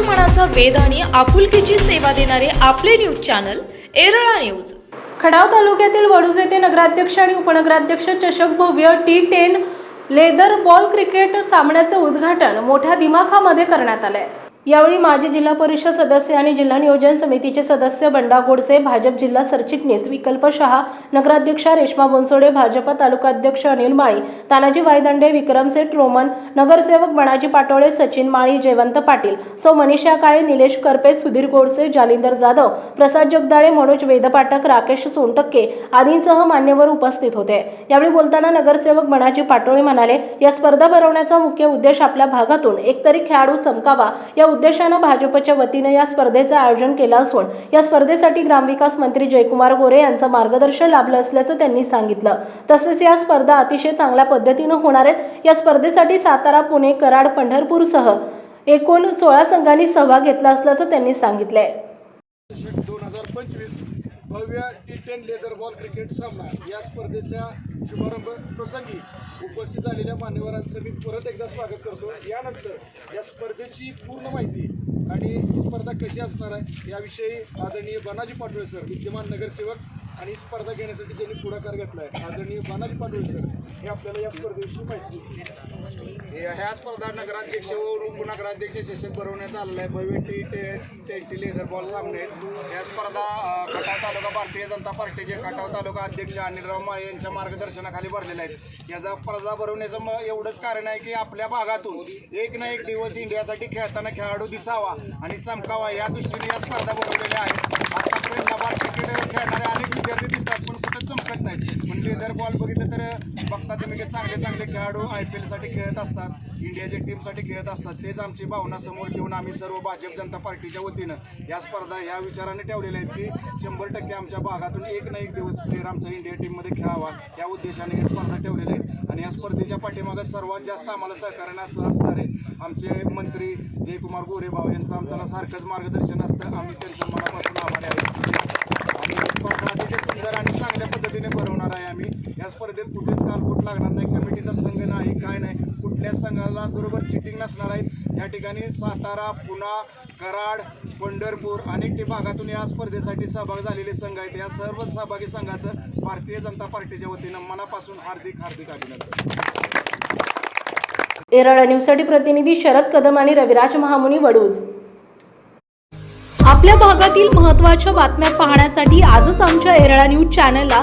मनाचा वेध आणि आपुलकीची सेवा देणारे आपले news channel Erala news. Khatav तालुक्यातील वडूज येथे नगराध्यक्ष आणि उपनगराध्यक्ष चषक भव्य T ten leather ball cricket सामन्याचे उद्घाटन मोठ्या दिमाखामध्ये करण्यात आले यावेळी माजी जिल्हा परिषद सदस्य आणि जिल्हा नियोजन समितीचे सदस्य बंडा गोडसे भाजप जिल्हा सरचिटणीस विकल्प शहा नगराध्यक्षा रेश्मा बोनसोडे भाजप तालुकाध्यक्ष अनिल माळी तानाजी वायदंडे विक्रम सेठ रोमन नगरसेवक बणाजी पाटोळे सचिन माळी जयवंत पाटील सौ मनीषा काळे निलेश करपे सुधीर गोडसे जालिंदर जाधव प्रसाद जगदाळे मनोज वेदपाटक राकेश सोनटक्के आदींसह मान्यवर उपस्थित होते. यावेळी बोलताना नगरसेवक बणाजी पाटोळे म्हणाले या स्पर्धा भरवण्याचा मुख्य उद्देश आपल्या भागातून एकतरी खेळाडू चमकावा या उद्देशानं भाजपच्या वतीनं या स्पर्धेचं आयोजन केलं असून या स्पर्धेसाठी ग्रामविकास मंत्री जयकुमार गोरे यांचं मार्गदर्शन लाभलं असल्याचं त्यांनी सांगितलं. तसेच या स्पर्धा अतिशय चांगल्या पद्धतीनं होणार आहेत. या स्पर्धेसाठी सातारा पुणे कराड पंढरपूरसह एकूण सोळा संघांनी सहभाग घेतला असल्याचं त्यांनी सांगितलंय. भव्य T ten leather ball cricket सामना या स्पर्धेच्या शुभारंभ प्रसंगी उपस्थित झालेल्या मान्यवरांचं मी परत एकदा स्वागत करतो. यानंतर या स्पर्धेची पूर्ण माहिती आणि ही स्पर्धा कशी असणार आहे याविषयी आदरणीय बनाजी पाटोळे सर विद्यमान नगरसेवक आणि ही स्पर्धा घेण्यासाठी ज्यांनी पुढाकार घेतला आहे आदरणीय बनाजी पाटोळे सर हे आपल्याला या स्पर्धेविषयी माहिती ह्या स्पर्धा नगराध्यक्ष व उपनगराध्यक्ष चषक भरवण्यात आलेला आहे. भव्य टी टेंटी लेझर बॉल सामने आहेत. स्पर्धा खटाव तालुका भारतीय जनता पार्टीचे खटाव तालुका अध्यक्ष अनिलराव माळे यांच्या मार्गदर्शनाखाली भरलेल्या आहेत. याचा स्पर्धा भरवण्याचं मग एवढंच कारण आहे की आपल्या भागातून एक ना एक दिवस इंडियासाठी खेळताना खेळाडू दिसावा आणि चमकावा या दृष्टीने या स्पर्धा भरवलेल्या आहेत. आतापर्यंत भारतीय क्रिकेट खेळणारे अनेक विद्यार्थी दिसतात पण कुठं चमकत नाहीत. पण लेदर बॉल बघितलं तर बघता तुम्ही की चांगले चांगले खेळाडू आय पी एलसाठी खेळत असतात इंडियाच्या टीमसाठी खेळत असतात. तेच आमची भावना समोर घेऊन आम्ही सर्व भाजप जनता पार्टीच्या वतीनं या स्पर्धा ह्या विचाराने ठेवलेल्या आहेत की शंभर टक्के आमच्या भागातून एक ना एक दिवस प्लेअर आमच्या इंडिया टीममध्ये खेळावा. या उद्देशाने ही स्पर्धा ठेवलेल्या आहेत. आणि या स्पर्धेच्या पाठीमागं सर्वात जास्त आम्हाला सहकार्य असतं असणारे आमचे मंत्री जयकुमार गोरेबाव यांचं आमच्याला सारखंच मार्गदर्शन असतं. आम्ही त्यांचं मला आभारी आहे आणि ही स्पर्धा अतिशय सुंदर आणि चांगल्या पद्धतीने भरवणार आहे आम्ही या स्पर्धेत कुठेच कालकूट लागणार नाही कमिटीचा संघ नाही काय नाही. कुठल्याच संघाला बरोबर चिटिंग नसणार आहेत. या ठिकाणी सातारा पुणा कराड पंढरपूर अनेक ते भागातून या स्पर्धेसाठी सहभाग झालेले संघ आहेत. या सर्व सहभागी संघाचं भारतीय जनता पार्टीच्या वतीनं मनापासून हार्दिक हार्दिक अभिनंदन. एरळा न्यूजसाठी प्रतिनिधी शरद कदम आणि रविराज महामुनी वडूज. आपल्या भागातील महत्त्वाच्या बातम्या पाहण्यासाठी आजच आमच्या एरळा न्यूज चॅनलला